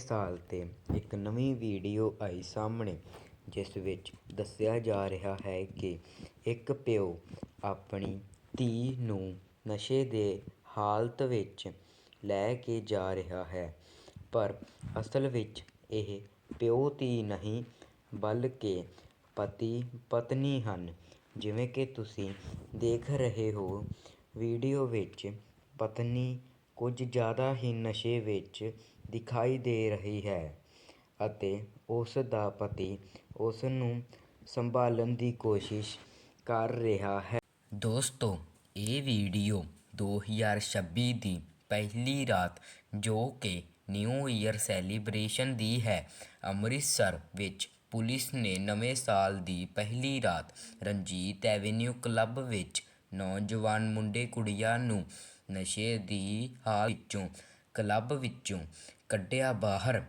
ਸਾਲ 'ਤੇ ਇੱਕ ਨਵੀਂ ਵੀਡੀਓ ਆਈ ਸਾਹਮਣੇ, ਜਿਸ ਵਿੱਚ ਦੱਸਿਆ ਜਾ ਰਿਹਾ ਹੈ ਕਿ ਇੱਕ ਪਿਓ ਆਪਣੀ ਧੀ ਨੂੰ ਨਸ਼ੇ ਦੇ ਹਾਲਤ ਵਿੱਚ ਲੈ ਕੇ ਜਾ ਰਿਹਾ ਹੈ। ਪਰ ਅਸਲ ਵਿੱਚ ਇਹ ਪਿਓ ਧੀ ਨਹੀਂ, ਬਲਕਿ ਪਤੀ ਪਤਨੀ ਹਨ। ਜਿਵੇਂ ਕਿ ਤੁਸੀਂ ਦੇਖ ਰਹੇ ਹੋ, ਵੀਡੀਓ ਵਿੱਚ ਪਤਨੀ ਕੁਝ ਜ਼ਿਆਦਾ ਹੀ ਨਸ਼ੇ ਵਿੱਚ ਦਿਖਾਈ ਦੇ ਰਹੀ ਹੈ ਅਤੇ ਉਸ ਦਾ ਪਤੀ ਉਸ ਨੂੰ ਸੰਭਾਲਣ ਦੀ ਕੋਸ਼ਿਸ਼ ਕਰ ਰਿਹਾ ਹੈ। ਦੋਸਤੋ, ਇਹ ਵੀਡੀਓ ਦੋ ਹਜ਼ਾਰ ਛੱਬੀ ਦੀ ਪਹਿਲੀ ਰਾਤ ਜੋ ਕਿ ਨਿਊ ਈਅਰ ਸੈਲੀਬ੍ਰੇਸ਼ਨ ਦੀ ਹੈ, ਅੰਮ੍ਰਿਤਸਰ ਵਿੱਚ ਪੁਲਿਸ ਨੇ ਨਵੇਂ ਸਾਲ ਦੀ ਪਹਿਲੀ ਰਾਤ ਰਣਜੀਤ ਐਵੀਨਿਊ ਕਲੱਬ ਵਿੱਚ ਨੌਜਵਾਨ ਮੁੰਡੇ ਕੁੜੀਆਂ ਨੂੰ ਨਸ਼ੇ ਦੀ ਹਾਲਤ ਵਿੱਚੋਂ ਕਲੱਬ ਵਿੱਚੋਂ ਕੱਢਿਆ ਬਾਹਰ।